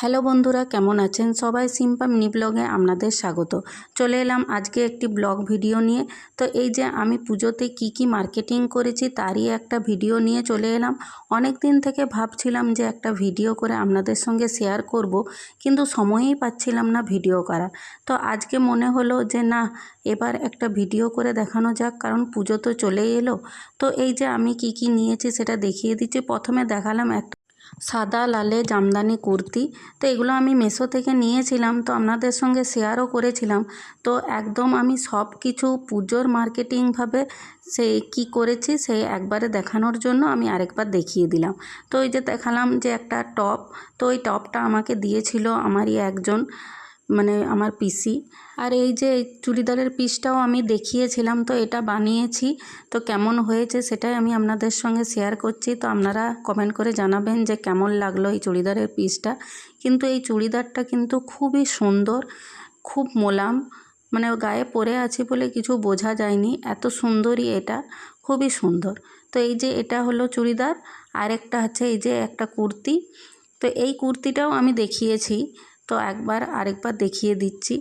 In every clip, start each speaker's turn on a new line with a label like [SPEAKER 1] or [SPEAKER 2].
[SPEAKER 1] Hello বন্ধুরা, কেমন আছেন? সবাই সিম্পা মিনি ব্লগে আপনাদের স্বাগত। চলে এলাম আজকে একটি ব্লগ ভিডিও নিয়ে। তো এই যে আমি পুজোতে কি কি মার্কেটিং করেছি তারই একটা ভিডিও নিয়ে চলে এলাম। অনেক দিন থেকে ভাবছিলাম যে একটা ভিডিও করে আপনাদের সঙ্গে শেয়ার করব, কিন্তু সময়ই পাচ্ছিলাম না ভিডিও করা তো আজকে মনে হলো যে না, এবার একটা ভিডিও করে দেখানো যাক, কারণ পুজো তো চলেই এলো। তো এই যে আমি কি কি নিয়েছি সেটা দেখিয়ে দিচ্ছি। প্রথমে দেখালাম একটা সাদা, লালে, জামদানি, কুর্তি। তো এগুলো আমি মেশো থেকে নিয়েছিলাম, তো আপনাদের সঙ্গে শেয়ারও করেছিলাম। তো একদম আমি সব কিছু পুজোর মার্কেটিংভাবে সে কি করেছি, সে একবারে দেখানোর জন্য আমি আরেকবার দেখিয়ে দিলাম। তো ওই যে দেখালাম যে একটা টপ তো ওই টপটা আমাকে দিয়েছিল আমারই একজন। মানে আমার পিসি আর এই যে চুড়িদারের পিসটাও আমি দেখিয়েছিলাম, তো এটা বানিয়েছি। তো কেমন হয়েছে সেটাই আমি আপনাদের সঙ্গে শেয়ার করছি। তো আপনারা কমেন্ট করে জানাবেন যে কেমন লাগল এই চুড়িদারের পিসটা। কিন্তু এই চুড়িদারটা কিন্তু খুবই সুন্দর, খুব মোলাম। মানে গায়ে পরে আছি বলে কিছু বোঝা যায়নি। এত সুন্দরই এটা, খুবই সুন্দর। তো এই যে এটা হলো চুড়িদার আর একটা হচ্ছে এই যে একটা কুর্তি। তো এই কুর্তিটাও আমি দেখিয়েছি। তো একবার আরেকবার দেখিয়ে দিচ্ছি।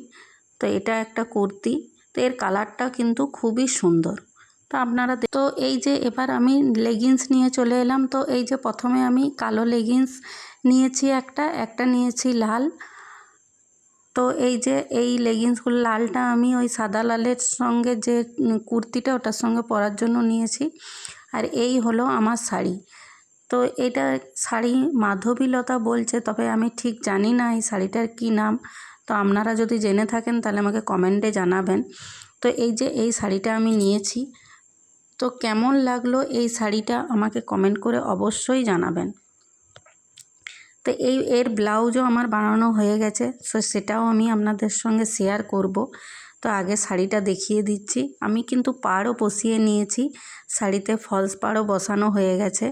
[SPEAKER 1] তো এটা একটা কুর্তি। তো এর কালারটা কিন্তু খুবই সুন্দর। তো আপনারা তো এই যে এবার আমি লেগিংস নিয়ে চলে এলাম। তো এই যে প্রথমে আমি কালো লেগিংস নিয়েছি একটা একটা নিয়েছি লাল। তো এই যে এই লেগিংসগুলো লালটা আমি ওই সাদা লালের সঙ্গে যে কুর্তিটা ওটার সঙ্গে পরার জন্য নিয়েছি। আর এই হলো আমার শাড়ি। তো এটা শাড়ি মাধবীলতা বলছে, তবে আমি ঠিক জানি না এই শাড়িটার কী নাম। তো আপনারা যদি জেনে থাকেন, তাহলে আমাকে কমেন্টে জানাবেন। তো এই যে এই শাড়িটা আমি নিয়েছি, তো কেমন লাগল এই শাড়িটা আমাকে কমেন্ট করে অবশ্যই জানাবেন। তো এই এর ব্লাউজও আমার বানানো হয়ে গেছে সো সেটাও আমি আপনাদের সঙ্গে শেয়ার করব। তো আগে শাড়িটা দেখিয়ে দিচ্ছি। আমি কিন্তু পাড়ও বসিয়ে নিয়েছি, শাড়িতে ফলস পাড়ও বসানো হয়ে গেছে।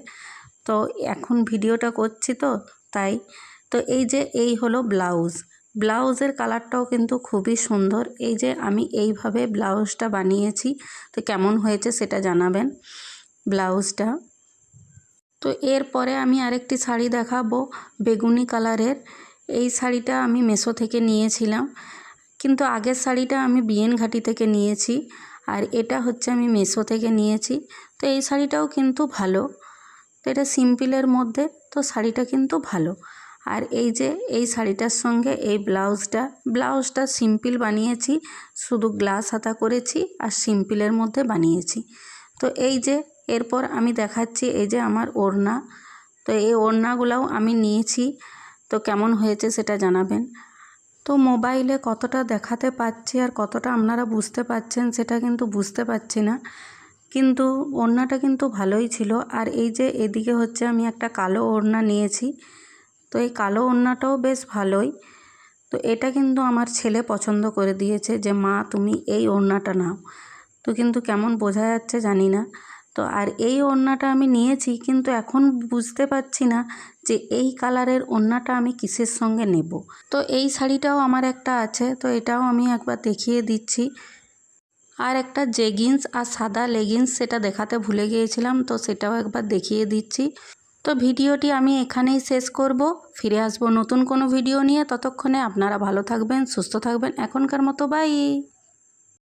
[SPEAKER 1] তো এখন ভিডিওটা করছি তো, তাই। তো এই যে এই হলো ব্লাউজ। ব্লাউজের কালারটাও কিন্তু খুবই সুন্দর। এই যে আমি এইভাবে ব্লাউজটা বানিয়েছি, তো কেমন হয়েছে সেটা জানাবেন ব্লাউজটা। তো এরপরে আমি আরেকটি শাড়ি দেখাবো, বেগুনি কালারের। এই শাড়িটা আমি মেশো থেকে নিয়েছিলাম, কিন্তু আগের শাড়িটা আমি বিএন ঘাটি থেকে নিয়েছি, আর এটা হচ্ছে আমি মেশো থেকে নিয়েছি। তো এই শাড়িটাও কিন্তু ভালো। তো এটা সিম্পলের মধ্যে, তো শাড়িটা কিন্তু ভালো। আর এই যে, এই শাড়িটার সঙ্গে এই ব্লাউজটা ব্লাউজটা সিম্পল বানিয়েছি, শুধু গ্লাস হাতা করেছি আর সিম্পলের মধ্যে বানিয়েছি। তো এই যে, এরপর আমি দেখাচ্ছি এই যে আমার ওড়না, তো এই ওড়নাগুলোও আমি নিয়েছি, তো কেমন হয়েছে সেটা জানাবেন। তো মোবাইলে কতটা দেখাতে পাচ্ছি আর কতটা আপনারা বুঝতে পাচ্ছেন সেটা কিন্তু বুঝতে পারছি না। কিন্তু ওড়নাটা কিন্তু ভালোই ছিল। আর এই যে এদিকে হচ্ছে আমি একটা কালো ওড়না নিয়েছি। তো এই কালো ওড়নাটাও বেশ ভালোই। তো এটা কিন্তু আমার ছেলে পছন্দ করে দিয়েছে যে, মা, তুমি এই ওড়নাটা নাও। তো কিন্তু কেমন বোঝা যাচ্ছে জানি না। তো আর এই ওড়নাটা আমি নিয়েছি কিন্তু এখন বুঝতে পারছি না যে এই কালারের ওড়নাটা আমি কিসের সঙ্গে নেব। তো এই শাড়িটাও আমার একটা আছে। তো এটাও আমি একবার দেখিয়ে দিচ্ছি। আর একটা জেগিন্স আর সাদা লেগিন্স সেটা দেখাতে ভুলে গিয়েছিলাম, তো সেটাও একবার দেখিয়ে দিচ্ছি। তো ভিডিওটি আমি এখানেই শেষ করব। ফিরে আসব নতুন কোনো ভিডিও নিয়ে। ততক্ষণে আপনারা ভালো থাকবেন, সুস্থ থাকবেন। এখনকার মতো বাই।